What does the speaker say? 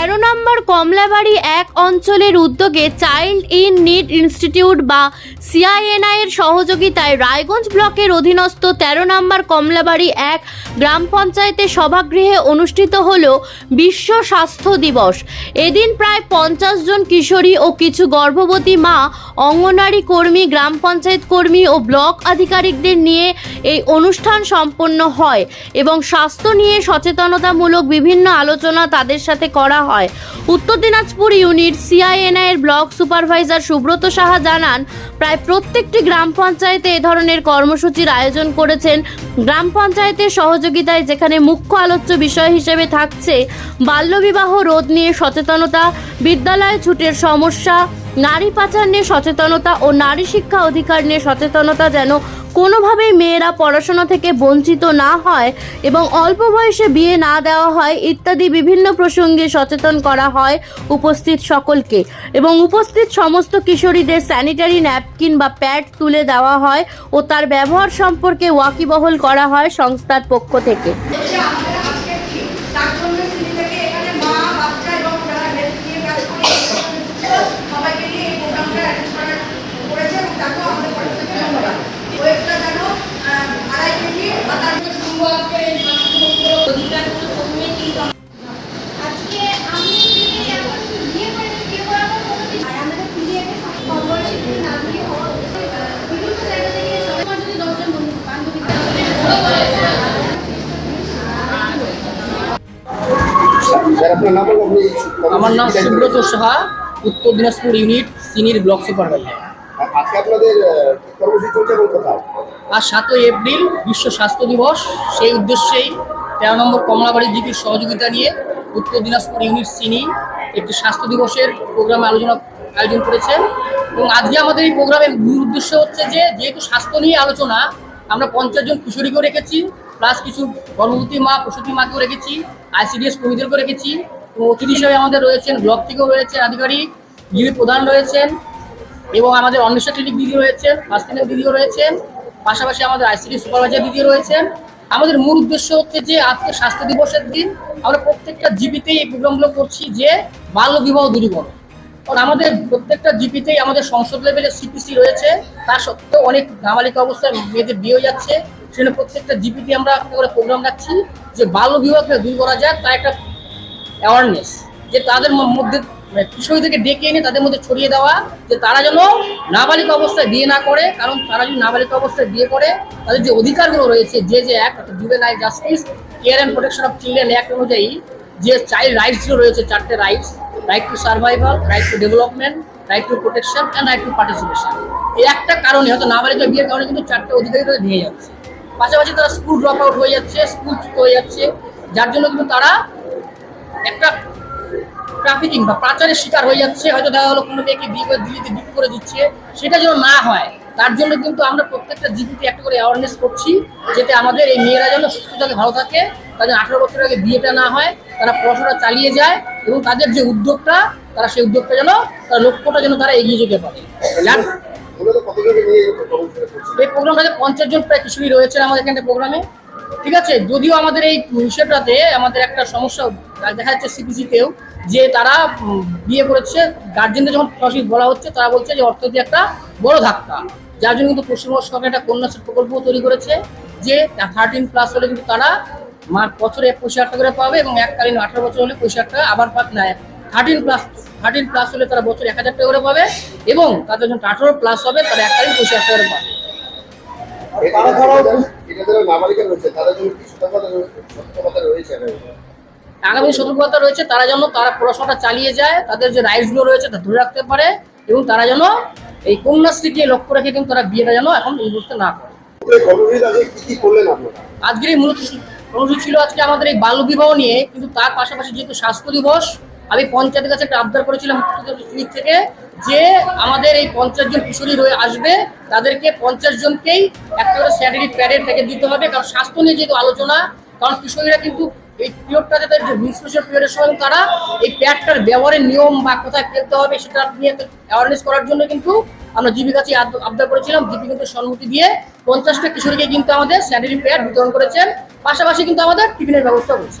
তেরো নম্বর কমলাবাড়ি এক অঞ্চলের উদ্যোগে চাইল্ড ইন নিড ইনস্টিটিউট বা সিআইএনআই এর সহযোগিতায় রায়গঞ্জ ব্লকের অধীনস্থ তেরো নম্বর কমলাবাড়ি এক গ্রাম পঞ্চায়েতের সভাগৃহে অনুষ্ঠিত হল বিশ্ব স্বাস্থ্য দিবস। এদিন প্রায় পঞ্চাশ জন কিশোরী ও কিছু গর্ভবতী মা, অঙ্গনওয়াড়ি কর্মী, গ্রাম পঞ্চায়েত কর্মী ও ব্লক আধিকারিকদের নিয়ে এই অনুষ্ঠান সম্পন্ন হয় এবং স্বাস্থ্য নিয়ে সচেতনতামূলক বিভিন্ন আলোচনা তাদের সাথে করা হয়। Uttar Dinajpur unit C I N I এর ব্লক সুপারভাইজার সুব্রত সাহা জানান, প্রায় প্রত্যেকটি গ্রাম পঞ্চায়েতে এ ধরনের কর্মসূচির আয়োজন করেছেন। গ্রাম পঞ্চায়েতের সহযোগিতায় যেখানে মুখ্য আলোচ্য বিষয় হিসেবে থাকছে বাল্যবিবাহ রোধ নিয়ে সচেতনতা, বিদ্যালয়ে ছুটের সমস্যা, নারী পাচার নিয়ে সচেতনতা ও নারী শিক্ষা অধিকার নিয়ে সচেতনতা যেন কোনোভাবেই মেয়েরা পড়াশোনা থেকে বঞ্চিত না হয় এবং অল্প বয়সে বিয়ে না দেওয়া হয় ইত্যাদি বিভিন্ন প্রসঙ্গে সচেতন করা হয় উপস্থিত সকলকে। এবং উপস্থিত সমস্ত কিশোরীদের স্যানিটারি ন্যাপকিন বা প্যাড তুলে দেওয়া হয় ও তার ব্যবহার সম্পর্কে ওয়াকিবহল করা হয় সংস্থার পক্ষ থেকে হচ্ছে আমাদের আজকের দিন তার জন্য সিটি থেকে এখানে মা বাচ্চা এবং যারা হেলথ নিয়ে কাজ করে সবাইকে নিয়ে এই প্রোগ্রামটা অ্যারেঞ্জ করা করেছে এবং তাকেও আমাদের পক্ষ থেকে ধন্যবাদ ওয়েবটা যেন আহ, আড়াই কেজি বা তার থেকে শুনব আজকে এই স্বাস্থ্য অধিকারগুলো প্রথমে কিন্তু আজকে আমি এখন বিয়ে করে বিয়ে করার পর কোনো কিছু আর আমাদের ফিরে এসে কম বয়সে যদি না বিয়ে হওয়া আহ, বিভিন্ন জায়গা থেকে সবার যদি দশজন বন্ধু বান্ধবী স্যার আপনার নাম বলুন, আপনি আমার নাম Subrata Saha Uttar Dinajpur unit senior block supervisor. আর সাতই এপ্রিল বিশ্ব স্বাস্থ্য দিবস। সেই উদ্দেশ্যেই তেরো নম্বর কমলাবাড়ি জিপির সহযোগিতা নিয়ে উত্তর দিনাজপুর ইউনিট সিনি একটি স্বাস্থ্য দিবসের প্রোগ্রামে আলোচনা আয়োজন করেছেন এবং আজকে আমাদের এই প্রোগ্রামের মূল উদ্দেশ্য হচ্ছে যে যেহেতু স্বাস্থ্য নিয়ে আলোচনা আমরা পঞ্চাশ জন কিশোরীকেও রেখেছি প্লাস কিছু গর্ভবতী মা প্রসূতি মাকেও রেখেছি আইসিডিএস কর্মীদেরকেও রেখেছি। অতিথি হিসেবে আমাদের রয়েছেন, ব্লক থেকেও রয়েছেন আধিকারিক জিবি প্রধান রয়েছেন এবং আমাদের অন্বেষা ক্লিনিক দিদি রয়েছেন, ফার্স্ট ক্লিনিক দিদিও রয়েছেন, পাশাপাশি আমাদের আইসিডি সুপারভাইজার দিদিও রয়েছেন। আমাদের মূল উদ্দেশ্য হচ্ছে যে আজকে স্বাস্থ্য দিবসের দিন, আমরা প্রত্যেকটা জিপিতেই এই প্রোগ্রামগুলো করছি যে বাল্য বিবাহ দূরীকরণ। কারণ আমাদের প্রত্যেকটা জিপিতেই আমাদের সংসদ লেভেলে সিপিসি রয়েছে, তা সত্ত্বেও অনেক নাবালিকা অবস্থায় মেয়েদের বিয়ে যাচ্ছে। সেখানে প্রত্যেকটা জিপিতে আমরা একটা করে প্রোগ্রাম রাখছি যে বাল্য বিবাহকে দূর করা যায় তার একটা অ্যাওয়ারনেস যে তাদের মধ্যে মানে কিশোরীদেরকে ডেকে এনে তাদের মধ্যে ছড়িয়ে দেওয়া, যে তারা যেন নাবালিক অবস্থায় বিয়ে না করে, কারণ তারা যদি নাবালিক অবস্থায় বিয়ে করে, তাদের যে অধিকারগুলো রয়েছে, যে যে অ্যাক্ট অর্থাৎ juvenile justice care and protection of children act অনুযায়ী, যে চাইল্ড রাইটসগুলো রয়েছে, চারটে rights right to survival right to development right to protection and right to participation এই একটা কারণে হয়তো নাবালিকা বিয়ের কারণে কিন্তু চারটে অধিকারই তাদের ভেঙে যাচ্ছে। পাশাপাশি তারা স্কুল ড্রপ আউট হয়ে যাচ্ছে স্কুল হয়ে যাচ্ছে, যার জন্য কিন্তু তারা একটা ট্রাফিকিং বা পাচারের শিকার হয়ে যাচ্ছে হয়তো দেখা হলো কোনো মেয়েকে বিয়ে করে দিল্লিতে বিক্রি করে দিচ্ছে সেটা যেন না হয় তার জন্য কিন্তু আমরা প্রত্যেকটা জিপিতে একটা করে অ্যাওয়ারনেস করছি যাতে আমাদের এই মেয়েরা যেন সুস্থ থাকে ভালো থাকে তাদের আঠারো বছর আগে বিয়েটা না হয় তারা পড়াশোনা চালিয়ে যায় এবং তাদের যে উদ্যোগটা তারা সেই উদ্যোগটা যেন তার লক্ষ্যটা যেন তারা এগিয়ে যেতে পারে। এই প্রোগ্রামটাতে পঞ্চাশ জন প্রায় কিশোরী রয়েছেন আমাদের এখানে প্রোগ্রামে। ঠিক আছে? যদিও আমাদের এই বিষয়টাতে আমাদের একটা সমস্যা দেখা যাচ্ছে সিপিসিতেও যে তারা বিয়ে করেছে গার্জেনদের যখন সরাসরি বলা হচ্ছে, তারা বলছে যে অর্থ দিয়ে একটা বড় ধাক্কা। যার জন্য কিন্তু পশ্চিমবঙ্গ সরকার একটা কন্যাশ্রী প্রকল্প তৈরি করেছে, যে থার্টিন প্লাস হলে কিন্তু তারা বছরে পঁচিশ হাজার টাকা করে পাবে এবং এককালীন আঠারো বছর হলে পঁচিশ হাজার টাকা আবার পাক নেয় থার্টিন প্লাস থার্টিন প্লাস হলে তারা বছর এক হাজার টাকা করে পাবে এবং তাদের যখন আঠারো প্লাস হবে, তারা এককালীন পঁচিশ হাজার টাকা করে পাবে। যারা- নাবালিকা রয়েছে তাদের জন্য কি সতর্কতা রয়েছে আগামী সতর্কতা রয়েছে তারা যেন তারা পড়াশোনাটা চালিয়ে যায় তাদের যে রাইটসগুলো রয়েছে তা ধরে রাখতে পারে এবং তারা যেন এই কন্যাশ্রীকে লক্ষ্য রেখে কিন্তু তারা বিয়েটা যেন এখন এই বুঝতে না করে। আজকের এই মূলত কর্মসূচি ছিল আজকে আমাদের এই বাল্য বিবাহ নিয়ে কিন্তু তার পাশাপাশি যেহেতু স্বাস্থ্য দিবস আমি পঞ্চায়েতের কাছে একটা আবদার করেছিলাম দিক থেকে যে আমাদের এই পঞ্চাশ জন কিশোরী রয়ে আসবে, তাদেরকে পঞ্চাশ জনকেই একটা করে স্যালারি প্যাডের প্যাকেজ দিতে হবে। কারণ স্বাস্থ্য নিয়ে যেহেতু আলোচনা, কারণ কিশোরীরা কিন্তু এই পিরিয়ডটাতে তাদের যে মিনস্ট্রেশন পিরিয়ডের সময় তারা এই প্যাডটার ব্যবহারের নিয়ম বা কোথায় ফেলতে হবে সেটা নিয়ে অ্যাওয়ারনেস করার জন্য কিন্তু আমরা জিবি কাছে আবদার করেছিলাম। জিপি কিন্তু সম্মতি দিয়ে পঞ্চাশটা কিশোরীকে কিন্তু আমাদের স্যানিটারি প্যাড বিতরণ করেছেন। পাশাপাশি কিন্তু আমাদের টিফিনের ব্যবস্থা করেছে